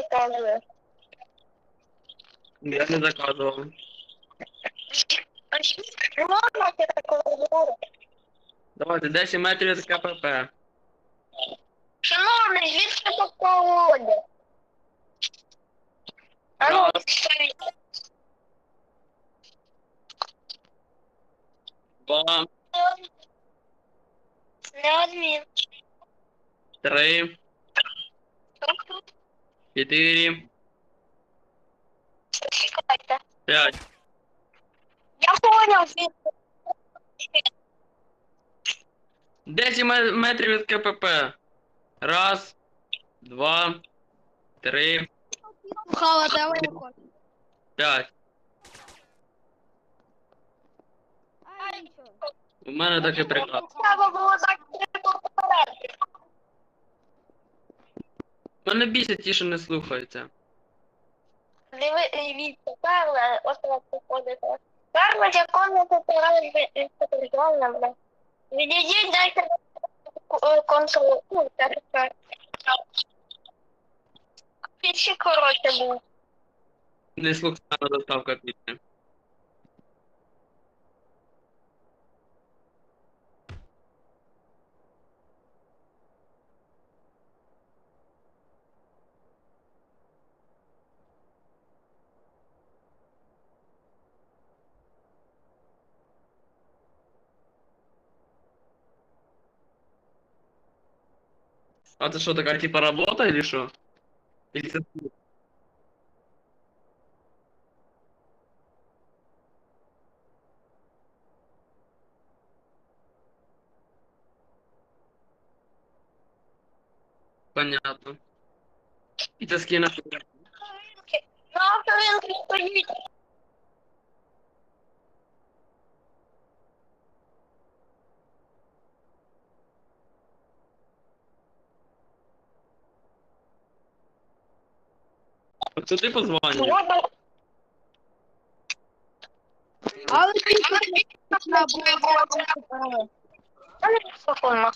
заказує. Я не заказував. Не можна ти такого говорити? Давайте 10 метрів від КПП. Шановний, звідки по погоди? А ну. Два, неодмін. три, Чекайте. п'ять. Я понял. 10 метрів від КПП. Раз, два, три, Хава, давай п'ять. У мене такий приказ. Треба було так Мене бісять ті, що не слухаються. Диви, дивіться, Карла, ось вона приходить. Карла, якому попередити інституціонально, бля. Відійдіть, дайте е, консул, ну, так, так. Ще коротше був. Не слухана доставка пісні. А это что, такая типа работа или что? Или це Понятно. І це скине. На ти позвонив? Але ти. Не спокійно.